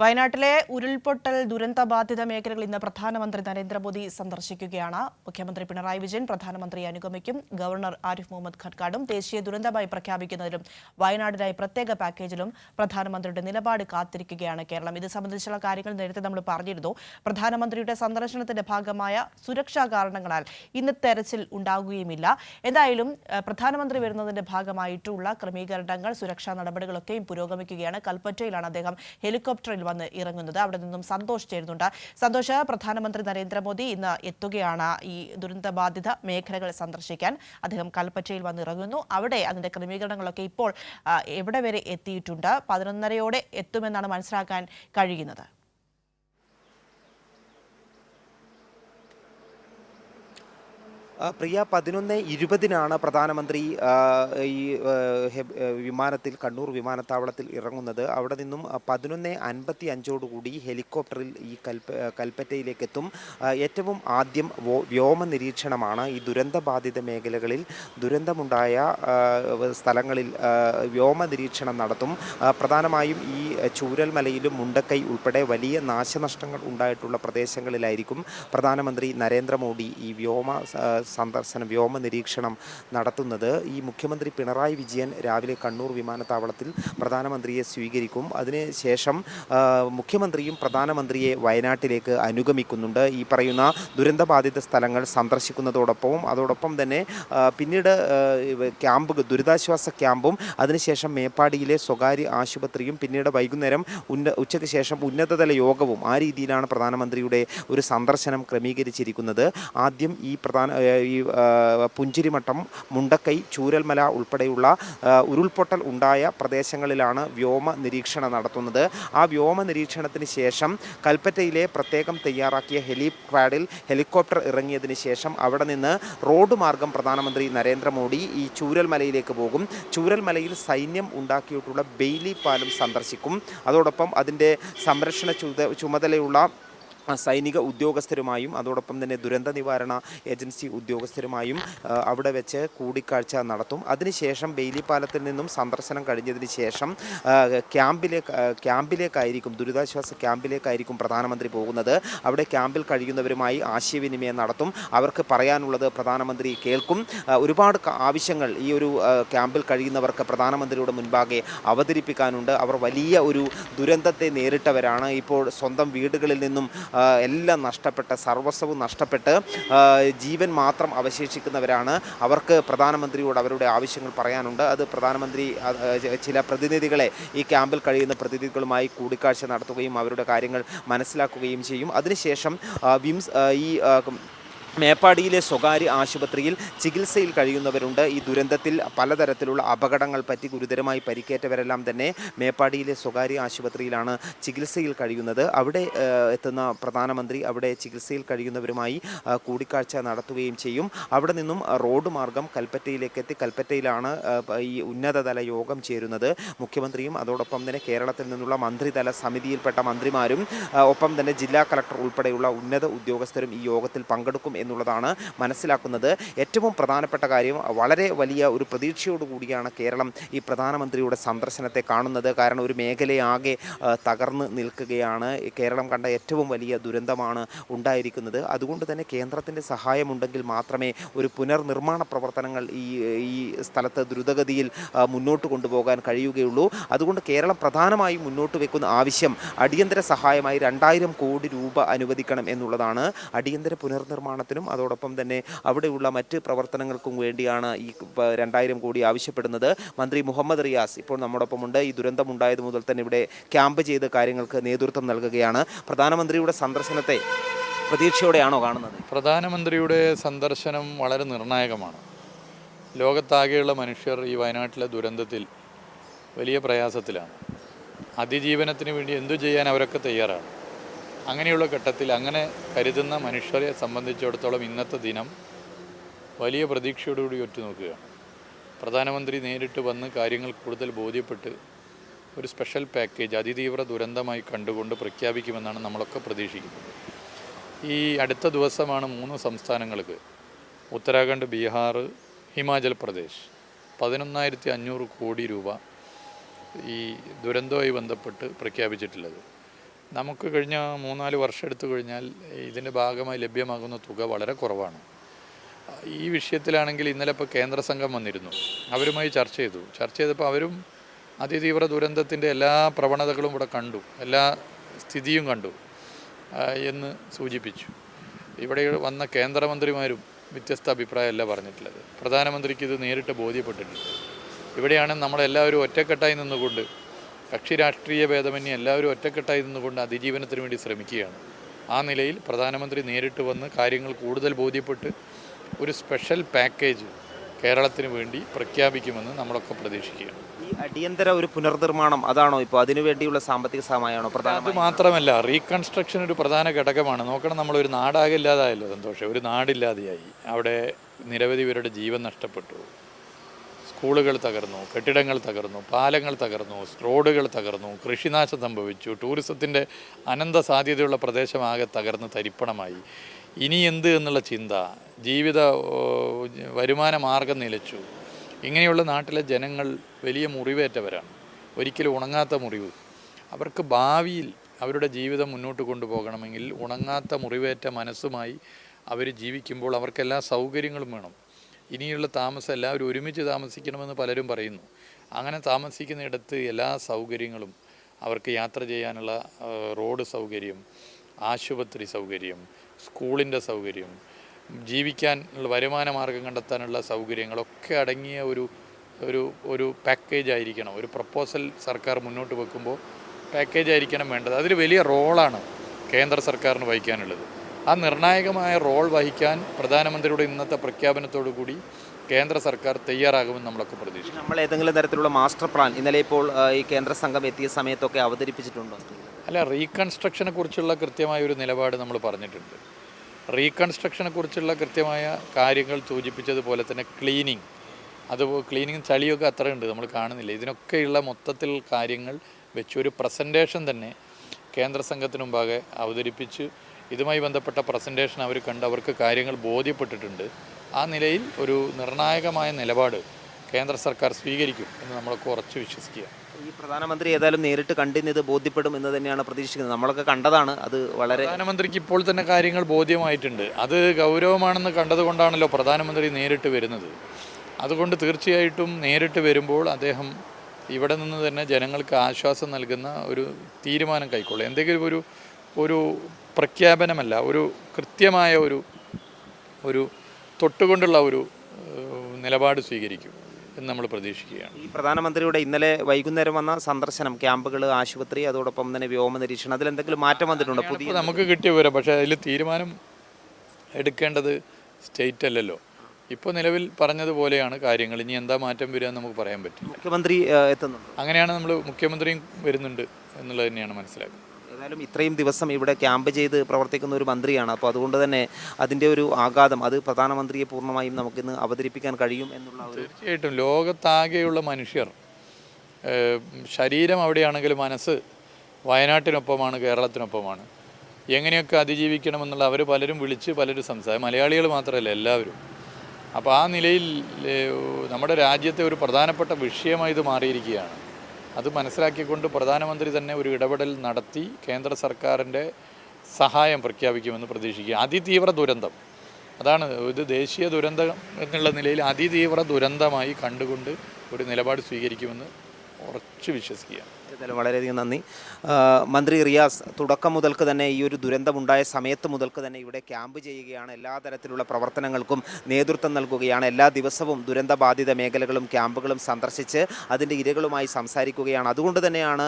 വയനാട്ടിലെ ഉരുൾപൊട്ടൽ ദുരന്തബാധിത മേഖലകൾ ഇന്ന് പ്രധാനമന്ത്രി നരേന്ദ്രമോദി സന്ദർശിക്കുകയാണ്. മുഖ്യമന്ത്രി പിണറായി വിജയൻ പ്രധാനമന്ത്രി അനുഗമിക്കും ഗവർണർ ആരിഫ് മുഹമ്മദ് ഖർക്കാടും ദേശീയ ദുരന്തമായി പ്രഖ്യാപിക്കുന്നതിലും വയനാടിനായി പ്രത്യേക പാക്കേജിലും പ്രധാനമന്ത്രിയുടെ നിലപാട് കാത്തിരിക്കുകയാണ് കേരളം. ഇത് സംബന്ധിച്ചുള്ള കാര്യങ്ങൾ നേരത്തെ നമ്മൾ പറഞ്ഞിരുന്നു. പ്രധാനമന്ത്രിയുടെ സന്ദർശനത്തിന്റെ ഭാഗമായ സുരക്ഷാ കാരണങ്ങളാൽ ഇന്ന് തെരച്ചിൽ ഉണ്ടാകുകയുമില്ല. എന്തായാലും പ്രധാനമന്ത്രി വരുന്നതിന്റെ ഭാഗമായിട്ടുള്ള ക്രമീകരണങ്ങൾ സുരക്ഷാ നടപടികളൊക്കെയും പുരോഗമിക്കുകയാണ്. കൽപ്പറ്റയിലാണ് അദ്ദേഹം ഹെലികോപ്റ്ററിൽ വന്ന് ഇറങ്ങുന്നത്. അവിടെ നിന്നും സന്തോഷ് ചേരുന്നുണ്ട്. സന്തോഷ് പ്രധാനമന്ത്രി നരേന്ദ്രമോദി ഇന്ന് എത്തുകയാണ് ഈ ദുരന്തബാധിത മേഖലകൾ സന്ദർശിക്കാൻ. അദ്ദേഹം കൽപ്പറ്റയിൽ വന്ന് ഇറങ്ങുന്നു. അവിടെ അതിന്റെ ക്രമീകരണങ്ങളൊക്കെ ഇപ്പോൾ എവിടെ വരെ എത്തിയിട്ടുണ്ട്? പതിനൊന്നരയോടെ എത്തുമെന്നാണ് മനസ്സിലാക്കാൻ കഴിയുന്നത്. പ്രിയ പതിനൊന്ന് ഇരുപതിനാണ് പ്രധാനമന്ത്രി ഈ വിമാനത്തിൽ കണ്ണൂർ വിമാനത്താവളത്തിൽ ഇറങ്ങുന്നത്. അവിടെ നിന്നും പതിനൊന്ന് അൻപത്തി അഞ്ചോടുകൂടി ഹെലികോപ്റ്ററിൽ ഈ കൽപ്പ കൽപ്പറ്റയിലേക്ക് എത്തും ഏറ്റവും ആദ്യം വ്യോമ നിരീക്ഷണമാണ് ഈ ദുരന്തബാധിത മേഖലകളിൽ. ദുരന്തമുണ്ടായ സ്ഥലങ്ങളിൽ വ്യോമ നിരീക്ഷണം നടത്തും. പ്രധാനമായും ഈ ചൂരൽമലയിലും മുണ്ടക്കൈ ഉൾപ്പെടെ വലിയ നാശനഷ്ടങ്ങൾ ഉണ്ടായിട്ടുള്ള പ്രദേശങ്ങളിലായിരിക്കും പ്രധാനമന്ത്രി നരേന്ദ്രമോദി ഈ വ്യോമ സന്ദർശനം വ്യോമ നിരീക്ഷണം നടത്തുന്നത്. ഈ മുഖ്യമന്ത്രി പിണറായി വിജയൻ രാവിലെ കണ്ണൂർ വിമാനത്താവളത്തിൽ പ്രധാനമന്ത്രിയെ സ്വീകരിക്കും. അതിനുശേഷം മുഖ്യമന്ത്രിയും പ്രധാനമന്ത്രിയെ വയനാട്ടിലേക്ക് അനുഗമിക്കുന്നുണ്ട്. ഈ പറയുന്ന ദുരന്തബാധിത സ്ഥലങ്ങൾ സന്ദർശിക്കുന്നതോടൊപ്പവും അതോടൊപ്പം തന്നെ പിന്നീട് ക്യാമ്പ് ദുരിതാശ്വാസ ക്യാമ്പും അതിനുശേഷം മേപ്പാടിയിലെ സ്വകാര്യ ആശുപത്രിയും പിന്നീട് വൈകുന്നേരം ഉന്ന ഉച്ചയ്ക്ക് ശേഷം ഉന്നതതല യോഗവും ആ രീതിയിലാണ് പ്രധാനമന്ത്രിയുടെ ഒരു സന്ദർശനം ക്രമീകരിച്ചിരിക്കുന്നത്. ആദ്യം ഈ പ്രധാന ഈ പുഞ്ചിരിമട്ടം മുണ്ടക്കൈ ചൂരൽമല ഉൾപ്പെടെയുള്ള ഉരുൾപൊട്ടൽ ഉണ്ടായ പ്രദേശങ്ങളിലാണ് വ്യോമ നിരീക്ഷണം നടത്തുന്നത്. ആ വ്യോമ നിരീക്ഷണത്തിന് ശേഷം കൽപ്പറ്റയിലെ പ്രത്യേകം തയ്യാറാക്കിയ ഹെലിപാഡിൽ ഹെലികോപ്റ്റർ ഇറങ്ങിയതിന് ശേഷം അവിടെ നിന്ന് റോഡ് മാർഗം പ്രധാനമന്ത്രി നരേന്ദ്രമോദി ഈ ചൂരൽമലയിലേക്ക് പോകും. ചൂരൽമലയിൽ സൈന്യം ഉണ്ടാക്കിയിട്ടുള്ള ബെയിലി പാലം സന്ദർശിക്കും. അതോടൊപ്പം അതിന്റെ സംരക്ഷണ ചുമതലയുള്ള സൈനിക ഉദ്യോഗസ്ഥരുമായും അതോടൊപ്പം തന്നെ ദുരന്ത നിവാരണ ഏജൻസി ഉദ്യോഗസ്ഥരുമായും അവിടെ വെച്ച് കൂടിക്കാഴ്ച നടത്തും. അതിനുശേഷം ബെയിലിപ്പാലത്തിൽ നിന്നും സന്ദർശനം കഴിഞ്ഞതിന് ശേഷം ക്യാമ്പിലെ ക്യാമ്പിലേക്ക് ക്യാമ്പിലേക്കായിരിക്കും ദുരിതാശ്വാസ ക്യാമ്പിലേക്കായിരിക്കും പ്രധാനമന്ത്രി പോകുന്നത്. അവിടെ ക്യാമ്പിൽ കഴിയുന്നവരുമായി ആശയവിനിമയം നടത്തും. അവർക്ക് പറയാനുള്ളത് പ്രധാനമന്ത്രി കേൾക്കും. ഒരുപാട് ആവശ്യങ്ങൾ ഈ ഒരു ക്യാമ്പിൽ കഴിയുന്നവർക്ക് പ്രധാനമന്ത്രിയുടെ മുൻപാകെ അവതരിപ്പിക്കാനുണ്ട്. അവർ വലിയ ഒരു ദുരന്തത്തെ നേരിട്ടവരാണ്. ഇപ്പോൾ സ്വന്തം വീടുകളിൽ നിന്നും എല്ലാം നഷ്ടപ്പെട്ട് സർവസ്വവും നഷ്ടപ്പെട്ട് ജീവൻ മാത്രം അവശേഷിക്കുന്നവരാണ്. അവർക്ക് പ്രധാനമന്ത്രിയോട് അവരുടെ ആവശ്യങ്ങൾ പറയാനുണ്ട്. അത് പ്രധാനമന്ത്രി ചില പ്രതിനിധികളെ ഈ ക്യാമ്പിൽ കഴിയുന്ന പ്രതിനിധികളുമായി കൂടിക്കാഴ്ച നടത്തുകയും അവരുടെ കാര്യങ്ങൾ മനസ്സിലാക്കുകയും ചെയ്യും. അതിനുശേഷം വിംസ് ഈ മേപ്പാടിയിലെ സ്വകാര്യ ആശുപത്രിയിൽ ചികിത്സയിൽ കഴിയുന്നവരുണ്ട്. ഈ ദുരന്തത്തിൽ പലതരത്തിലുള്ള അപകടങ്ങൾ പറ്റി ഗുരുതരമായി പരിക്കേറ്റവരെല്ലാം തന്നെ മേപ്പാടിയിലെ സ്വകാര്യ ആശുപത്രിയിലാണ് ചികിത്സയിൽ കഴിയുന്നത്. അവിടെ എത്തുന്ന പ്രധാനമന്ത്രി അവിടെ ചികിത്സയിൽ കഴിയുന്നവരുമായി കൂടിക്കാഴ്ച നടത്തുകയും ചെയ്യും. അവിടെ നിന്നും റോഡ് മാർഗം കൽപ്പറ്റയിലേക്ക് എത്തി. കൽപ്പറ്റയിലാണ് ഈ ഉന്നതതല യോഗം ചേരുന്നത്. മുഖ്യമന്ത്രിയും അതോടൊപ്പം തന്നെ കേരളത്തിൽ നിന്നുള്ള മന്ത്രിതല സമിതിയിൽപ്പെട്ട മന്ത്രിമാരും ഒപ്പം തന്നെ ജില്ലാ കളക്ടർ ഉൾപ്പെടെയുള്ള ഉന്നത ഉദ്യോഗസ്ഥരും ഈ യോഗത്തിൽ പങ്കെടുക്കും എന്നുള്ളതാണ് മനസ്സിലാക്കുന്നത്. ഏറ്റവും പ്രധാനപ്പെട്ട കാര്യം വളരെ വലിയ ഒരു പ്രതീക്ഷയോടുകൂടിയാണ് കേരളം ഈ പ്രധാനമന്ത്രിയുടെ സന്ദർശനത്തെ കാണുന്നത്. കാരണം ഒരു മേഖലയാകെ തകർന്ന് നിൽക്കുകയാണ്. കേരളം കണ്ട ഏറ്റവും വലിയ ദുരന്തമാണ് ഉണ്ടായിരിക്കുന്നത്. അതുകൊണ്ട് തന്നെ കേന്ദ്രത്തിന്റെ സഹായമുണ്ടെങ്കിൽ മാത്രമേ ഒരു പുനർനിർമ്മാണ പ്രവർത്തനങ്ങൾ ഈ ഈ സ്ഥലത്ത് ദ്രുതഗതിയിൽ മുന്നോട്ട് കൊണ്ടുപോകാൻ കഴിയുകയുള്ളൂ. അതുകൊണ്ട് കേരളം പ്രധാനമായും മുന്നോട്ട് വെക്കുന്ന ആവശ്യം അടിയന്തര സഹായമായി രണ്ടായിരം കോടി രൂപ അനുവദിക്കണം എന്നുള്ളതാണ്. അടിയന്തര പുനർനിർമ്മാണത്തിനും അതോടൊപ്പം തന്നെ അവിടെയുള്ള മറ്റ് പ്രവർത്തനങ്ങൾക്കും വേണ്ടിയാണ് ഈ രണ്ടായിരം കോടി ആവശ്യപ്പെടുന്നത്. മന്ത്രി മുഹമ്മദ് റിയാസ് ഇപ്പോൾ നമ്മോടൊപ്പമുണ്ട്. ഈ ദുരന്തമുണ്ടായത് മുതൽ തന്നെ ഇവിടെ ക്യാമ്പ് ചെയ്ത് കാര്യങ്ങൾക്ക് നേതൃത്വം നൽകുകയാണ്. പ്രധാനമന്ത്രിയുടെ സന്ദർശനത്തെ പ്രതീക്ഷയോടെയാണോ കാണുന്നത്? പ്രധാനമന്ത്രിയുടെ സന്ദർശനം വളരെ നിർണായകമാണ്. ലോകത്താകെയുള്ള മനുഷ്യർ ഈ വയനാട്ടിലെ ദുരന്തത്തിൽ വലിയ പ്രയാസത്തിലാണ്. അതിജീവനത്തിന് വേണ്ടി എന്തു ചെയ്യാൻ അവരൊക്കെ തയ്യാറാണ്? അങ്ങനെയുള്ള ഘട്ടത്തിൽ അങ്ങനെ കരുതുന്ന മനുഷ്യരെ സംബന്ധിച്ചിടത്തോളം ഇന്നത്തെ ദിനം വലിയ പ്രതീക്ഷയോടുകൂടി ഒറ്റുനോക്കുകയാണ് പ്രധാനമന്ത്രി നേരിട്ട് വന്ന് കാര്യങ്ങൾ കൂടുതൽ ബോധ്യപ്പെട്ട് ഒരു സ്പെഷ്യൽ പാക്കേജ് അതിതീവ്ര ദുരന്തമായി കണ്ടുകൊണ്ട് പ്രഖ്യാപിക്കുമെന്നാണ് നമ്മളൊക്കെ പ്രതീക്ഷിക്കുന്നത്. ഈ അടുത്ത ദിവസമാണ് മൂന്ന് സംസ്ഥാനങ്ങൾക്ക് ഉത്തരാഖണ്ഡ് ബീഹാർ ഹിമാചൽ പ്രദേശ്. പതിനൊന്നായിരത്തി അഞ്ഞൂറ് കോടി രൂപ ഈ ദുരന്തവുമായി ബന്ധപ്പെട്ട് പ്രഖ്യാപിച്ചിട്ടുള്ളത്. നമുക്ക് കഴിഞ്ഞ മൂന്നാൽ വർഷം എടുത്തു കഴിഞ്ഞാൽ ഇതിന്റെ ഭാഗമായി ലഭ്യമാകുന്ന തുക വളരെ കുറവാണ്. ഈ വിഷയത്തിലാണെങ്കിൽ ഇന്നലെ ഇപ്പോൾ കേന്ദ്ര സംഘം വന്നിരുന്നു. അവരുമായി ചർച്ച ചെയ്തു. ചർച്ച ചെയ്തപ്പോൾ അവരും അതിതീവ്ര ദുരന്തത്തിന്റെ എല്ലാ പ്രവണതകളും ഇവിടെ കണ്ടു. എല്ലാ സ്ഥിതിയും കണ്ടു. എന്ന് സൂചിപ്പിച്ചു. ഇവിടെ വന്ന കേന്ദ്രമന്ത്രിമാരും വ്യത്യസ്ത അഭിപ്രായമല്ല പറഞ്ഞിട്ടുള്ളത്. പ്രധാനമന്ത്രിക്ക് ഇത് നേരിട്ട് ബോധ്യപ്പെട്ടിട്ടുണ്ട്. ഇവിടെയാണ് നമ്മളെല്ലാവരും ഒറ്റക്കെട്ടായി നിന്നുകൊണ്ട് കക്ഷി രാഷ്ട്രീയ ഭേദമന്യേ എല്ലാവരും ഒറ്റക്കെട്ടായി നിന്നുകൊണ്ട് അതിജീവനത്തിന് വേണ്ടി ശ്രമിക്കുകയാണ്. ആ നിലയിൽ പ്രധാനമന്ത്രി നേരിട്ട് വന്ന് കാര്യങ്ങൾ കൂടുതൽ ബോധ്യപ്പെട്ട് ഒരു സ്പെഷ്യൽ പാക്കേജ് കേരളത്തിന് വേണ്ടി പ്രഖ്യാപിക്കുമെന്ന് നമ്മളൊക്കെ പ്രതീക്ഷിക്കുകയാണ്. ഈ അടിയന്തര ഒരു പുനർനിർമ്മാണം അതാണോ ഇപ്പോൾ? അതിനുവേണ്ടിയുള്ള സാമ്പത്തിക സഹായമാണോ പ്രധാന അത് മാത്രമല്ല റീകൺസ്ട്രക്ഷൻ ഒരു പ്രധാന ഘടകമാണ്. നോക്കണം നമ്മളൊരു നാടാകില്ലാതായല്ലോ സന്തോഷം. ഒരു നാടില്ലാതെയായി. അവിടെ നിരവധി പേരുടെ ജീവൻ നഷ്ടപ്പെട്ടു. സ്കൂളുകൾ തകർന്നു കെട്ടിടങ്ങൾ തകർന്നു പാലങ്ങൾ തകർന്നു റോഡുകൾ തകർന്നു കൃഷിനാശം സംഭവിച്ചു ടൂറിസത്തിന്റെ അനന്ത സാധ്യതയുള്ള പ്രദേശമാകെ തകർന്ന് തരിപ്പണമായി. ഇനി എന്ത് എന്നുള്ള ചിന്ത ജീവിത വരുമാന മാർഗം നിലച്ചു. ഇങ്ങനെയുള്ള നാട്ടിലെ ജനങ്ങൾ വലിയ മുറിവേറ്റവരാണ്. ഒരിക്കലും ഉണങ്ങാത്ത മുറിവ്. അവർക്ക് ഭാവിയിൽ അവരുടെ ജീവിതം മുന്നോട്ട് കൊണ്ടുപോകണമെങ്കിൽ ഉണങ്ങാത്ത മുറിവേറ്റ മനസ്സുമായി അവർ ജീവിക്കുമ്പോൾ അവർക്കെല്ലാ സൗകര്യങ്ങളും വേണം. ഇനിയുള്ള താമസം എല്ലാവരും ഒരുമിച്ച് താമസിക്കണമെന്ന് പലരും പറയുന്നു. അങ്ങനെ താമസിക്കുന്നിടത്ത് എല്ലാ സൗകര്യങ്ങളും അവർക്ക് യാത്ര ചെയ്യാനുള്ള റോഡ് സൗകര്യം ആശുപത്രി സൗകര്യം സ്കൂളിന്റെ സൗകര്യം ജീവിക്കാൻ വരുമാന മാർഗം കണ്ടെത്താനുള്ള സൗകര്യങ്ങളൊക്കെ അടങ്ങിയ ഒരു ഒരു ഒരു പാക്കേജ് ആയിരിക്കണം. ഒരു പ്രപ്പോസൽ സർക്കാർ മുന്നോട്ട് വെക്കുമ്പോൾ പാക്കേജ് ആയിരിക്കണം വേണ്ടത്. അതിൽ വലിയ റോളാണ് കേന്ദ്ര സർക്കാരിന് വഹിക്കാനുള്ളത്. ആ നിർണായകമായ റോൾ വഹിക്കാൻ പ്രധാനമന്ത്രിയുടെ ഇന്നത്തെ പ്രഖ്യാപനത്തോടു കൂടി കേന്ദ്ര സർക്കാർ തയ്യാറാകുമെന്ന് നമ്മളൊക്കെ പ്രതീക്ഷിക്കും നമ്മൾ ഏതെങ്കിലും തരത്തിലുള്ള മാസ്റ്റർ പ്ലാൻ ഇന്നലെ ഇപ്പോൾ ഈ കേന്ദ്ര സംഘം എത്തിയ സമയത്തൊക്കെ അവതരിപ്പിച്ചിട്ടുണ്ടോ? അല്ല റീകൺസ്ട്രക്ഷനെ കുറിച്ചുള്ള കൃത്യമായ ഒരു നിലപാട് നമ്മൾ പറഞ്ഞിട്ടുണ്ട്. റീകൺസ്ട്രക്ഷനെ കുറിച്ചുള്ള കൃത്യമായ കാര്യങ്ങൾ സൂചിപ്പിച്ചതുപോലെ തന്നെ ക്ലീനിങ് അത് ക്ലീനിങ് ചളിയൊക്കെ അത്ര ഉണ്ട് നമ്മൾ കാണുന്നില്ല. ഇതിനൊക്കെയുള്ള മൊത്തത്തിൽ കാര്യങ്ങൾ വെച്ച് ഒരു പ്രസന്റേഷൻ തന്നെ കേന്ദ്ര സംഘത്തിന് മുമ്പാകെ അവതരിപ്പിച്ച് ഇതുമായി ബന്ധപ്പെട്ട പ്രസന്റേഷൻ അവർ കണ്ട് അവർക്ക് കാര്യങ്ങൾ ബോധ്യപ്പെട്ടിട്ടുണ്ട്. ആ നിലയിൽ ഒരു നിർണായകമായ നിലപാട് കേന്ദ്ര സർക്കാർ സ്വീകരിക്കും എന്ന് നമ്മളൊക്കെ ഉറച്ചു വിശ്വസിക്കുക. ഈ പ്രധാനമന്ത്രി ഏതായാലും നേരിട്ട് കണ്ടിന്ന് ഇത് ബോധ്യപ്പെടും എന്ന് തന്നെയാണ് പ്രതീക്ഷിക്കുന്നത്. നമ്മളൊക്കെ കണ്ടതാണ്. അത് വളരെ പ്രധാനമന്ത്രിക്ക് ഇപ്പോൾ തന്നെ കാര്യങ്ങൾ ബോധ്യമായിട്ടുണ്ട്. അത് ഗൗരവമാണെന്ന് കണ്ടതുകൊണ്ടാണല്ലോ പ്രധാനമന്ത്രി നേരിട്ട് വരുന്നത്. അതുകൊണ്ട് തീർച്ചയായിട്ടും നേരിട്ട് വരുമ്പോൾ അദ്ദേഹം ഇവിടെ നിന്ന് തന്നെ ജനങ്ങൾക്ക് ആശ്വാസം നൽകുന്ന ഒരു തീരുമാനം കൈക്കൊള്ളും. എന്തെങ്കിലും ഒരു ഒരു പ്രഖ്യാപനമല്ല ഒരു കൃത്യമായ ഒരു ഒരു തൊട്ടുകൊണ്ടുള്ള ഒരു നിലപാട് സ്വീകരിക്കും എന്ന് നമ്മൾ പ്രതീക്ഷിക്കുകയാണ്. ഈ പ്രധാനമന്ത്രിയുടെ ഇന്നലെ വൈകുന്നേരം വന്ന സന്ദർശനം ക്യാമ്പുകൾ ആശുപത്രി അതോടൊപ്പം തന്നെ വ്യോമ നിരീക്ഷണം അതിൽ എന്തെങ്കിലും മാറ്റം വന്നിട്ടുണ്ടോ? പുതിയ നമുക്ക് കിട്ടിയ വിവരം പക്ഷേ അതിൽ തീരുമാനം എടുക്കേണ്ടത് സ്റ്റേറ്റ് അല്ലല്ലോ. ഇപ്പോൾ നിലവിൽ പറഞ്ഞതുപോലെയാണ് കാര്യങ്ങൾ. ഇനി എന്താ മാറ്റം വരിക എന്ന് നമുക്ക് പറയാൻ പറ്റും മുഖ്യമന്ത്രി എത്തുന്നു എത്തുന്നുണ്ട്? അങ്ങനെയാണ് നമ്മൾ മുഖ്യമന്ത്രിയും വരുന്നുണ്ട് എന്നുള്ളത് തന്നെയാണ് മനസ്സിലാക്കുന്നത്. ഏതായാലും ഇത്രയും ദിവസം ഇവിടെ ക്യാമ്പ് ചെയ്ത് പ്രവർത്തിക്കുന്ന ഒരു മന്ത്രിയാണ്. അപ്പോൾ അതുകൊണ്ട് തന്നെ അതിന്റെ ഒരു ആഘാതം അത് പ്രധാനമന്ത്രിയെ പൂർണമായും നമുക്കിന്ന് അവതരിപ്പിക്കാൻ കഴിയും എന്നുള്ള ഒരു തീർച്ചയായിട്ടും. ലോകത്താകെയുള്ള മനുഷ്യർ ശരീരം അവിടെയാണെങ്കിൽ മനസ്സ് വയനാട്ടിനൊപ്പമാണ് കേരളത്തിനൊപ്പമാണ്. എങ്ങനെയൊക്കെ അതിജീവിക്കണമെന്നുള്ള അവർ പലരും വിളിച്ച് പലരും സംസാരം മലയാളികൾ മാത്രമല്ല എല്ലാവരും. അപ്പോൾ ആ നിലയിൽ നമ്മുടെ രാജ്യത്തെ ഒരു പ്രധാനപ്പെട്ട വിഷയമായി ഇത് മാറിയിരിക്കുകയാണ്. അത് മനസ്സിലാക്കിക്കൊണ്ട് പ്രധാനമന്ത്രി തന്നെ ഒരു ഇടപെടൽ നടത്തി കേന്ദ്ര സർക്കാരിന്റെ സഹായം പ്രഖ്യാപിക്കുമെന്ന് പ്രതീക്ഷിക്കുക. അതിതീവ്ര ദുരന്തം. അതാണ് ഇത് ദേശീയ ദുരന്തം എന്നുള്ള നിലയിൽ അതിതീവ്ര ദുരന്തമായി കണ്ടുകൊണ്ട് ഒരു നിലപാട് സ്വീകരിക്കുമെന്ന് ഉറച്ചു വിശ്വസിക്കുക ഏതായാലും വളരെയധികം നന്ദി. മന്ത്രി റിയാസ് തുടക്കം മുതൽക്ക് തന്നെ ഈ ഒരു ദുരന്തമുണ്ടായ സമയത്ത് മുതൽക്ക് തന്നെ ഇവിടെ ക്യാമ്പ് ചെയ്യുകയാണ്. എല്ലാ തരത്തിലുള്ള പ്രവർത്തനങ്ങൾക്കും നേതൃത്വം നൽകുകയാണ്. എല്ലാ ദിവസവും ദുരന്തബാധിത മേഖലകളും ക്യാമ്പുകളും സന്ദർശിച്ച് അതിന്റെ ഇരകളുമായി സംസാരിക്കുകയാണ്. അതുകൊണ്ട് തന്നെയാണ്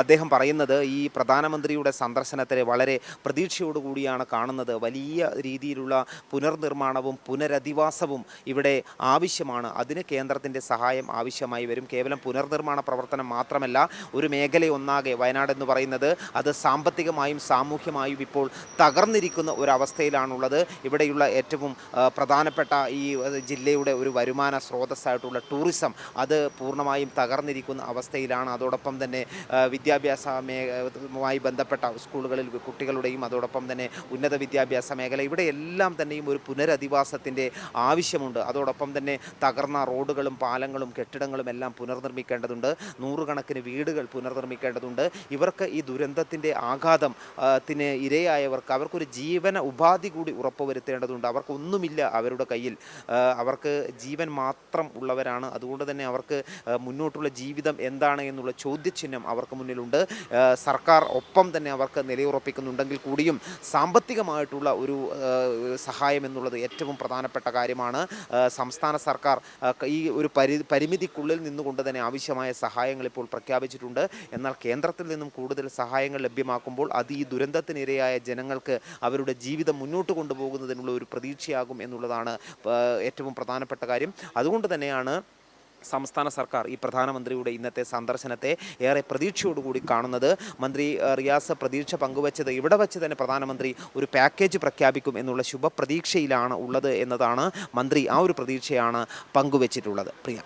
അദ്ദേഹം പറയുന്നത് ഈ പ്രധാനമന്ത്രിയുടെ സന്ദർശനത്തെ വളരെ പ്രതീക്ഷയോടുകൂടിയാണ് കാണുന്നത്. വലിയ രീതിയിലുള്ള പുനർനിർമ്മാണവും പുനരധിവാസവും ഇവിടെ ആവശ്യമാണ്. അതിന് കേന്ദ്രത്തിന്റെ സഹായം ആവശ്യമായി വരും. കേവലം പുനർനിർമ്മാണ പ്രവർത്തനം മാത്രമല്ല ഒരു മേഖലയൊന്നാകെ വയനാട് എന്ന് പറയുന്നത് അത് സാമ്പത്തികമായും സാമൂഹ്യമായും ഇപ്പോൾ തകർന്നിരിക്കുന്ന ഒരവസ്ഥയിലാണുള്ളത്. ഇവിടെയുള്ള ഏറ്റവും പ്രധാനപ്പെട്ട ഈ ജില്ലയുടെ ഒരു വരുമാന സ്രോതസ്സായിട്ടുള്ള ടൂറിസം അത് പൂർണമായും തകർന്നിരിക്കുന്ന അവസ്ഥയിലാണ്. അതോടൊപ്പം തന്നെ ആ, വിദ്യാഭ്യാസ മേഖലയുമായി ബന്ധപ്പെട്ട സ്കൂളുകളിൽ കുട്ടികളുടെയും അതോടൊപ്പം തന്നെ ഉന്നത വിദ്യാഭ്യാസ മേഖല ഇവിടെ എല്ലാം തന്നെയും ഒരു പുനരധിവാസത്തിന്റെ ആവശ്യമുണ്ട്. അതോടൊപ്പം തന്നെ തകർന്ന റോഡുകളും പാലങ്ങളും കെട്ടിടങ്ങളും എല്ലാം പുനർനിർമ്മിക്കേണ്ടതുണ്ട്. നൂറുകണക്കിന് വീടുകൾ പുനർനിർമ്മിക്കേണ്ടതുണ്ട്. ഇവർക്ക് ഈ ദുരന്തത്തിന്റെ ആഘാതം ത്തിന് ഇരയായവർക്ക് അവർക്കൊരു ജീവന ഉപാധി കൂടി ഉറപ്പുവരുത്തേണ്ടതുണ്ട്. അവർക്കൊന്നുമില്ല അവരുടെ കയ്യിൽ. അവർക്ക് ജീവൻ മാത്രം ഉള്ളവരാണ്. അതുകൊണ്ട് തന്നെ അവർക്ക് മുന്നോട്ടുള്ള ജീവിതം എന്താണ് എന്നുള്ള ചോദ്യചിഹ്നം അവർക്ക് മുന്നിലുണ്ട്. സർക്കാർ ഒപ്പം തന്നെ അവർക്ക് നിലയുറപ്പിക്കുന്നുണ്ടെങ്കിൽ കൂടിയും സാമ്പത്തികമായിട്ടുള്ള ഒരു സഹായം എന്നുള്ളത് ഏറ്റവും പ്രധാനപ്പെട്ട കാര്യമാണ്. സംസ്ഥാന സർക്കാർ ഈ ഒരു പരി പരിമിതിക്കുള്ളിൽ നിന്നുകൊണ്ട് തന്നെ ആവശ്യമായ സഹായങ്ങൾ ഇപ്പോൾ പ്രഖ്യാപിച്ചിട്ടുണ്ട്. എന്നാൽ കേന്ദ്രത്തിൽ നിന്നും കൂടുതൽ സഹായങ്ങൾ ലഭ്യമാക്കുമ്പോൾ അത് ഈ ദുരന്തത്തിനിരയായ ജനങ്ങൾക്ക് അവരുടെ ജീവിതം മുന്നോട്ട് കൊണ്ടുപോകുന്നതിനുള്ള ഒരു പ്രതീക്ഷയാകും എന്നുള്ളതാണ് ഏറ്റവും പ്രധാനപ്പെട്ട കാര്യം. അതുകൊണ്ട് തന്നെയാണ് സംസ്ഥാന സർക്കാർ ഈ പ്രധാനമന്ത്രിയുടെ ഇന്നത്തെ സന്ദർശനത്തെ ഏറെ പ്രതീക്ഷയോടുകൂടി കാണുന്നത്. മന്ത്രി റിയാസ് പ്രതീക്ഷ പങ്കുവച്ചത് ഇവിടെ വച്ച് തന്നെ പ്രധാനമന്ത്രി ഒരു പാക്കേജ് പ്രഖ്യാപിക്കും എന്നുള്ള ശുഭപ്രതീക്ഷയിലാണ് ഉള്ളത് എന്നതാണ് മന്ത്രി ആ ഒരു പ്രതീക്ഷയാണ് പങ്കുവച്ചിട്ടുള്ളത്. പ്രിയ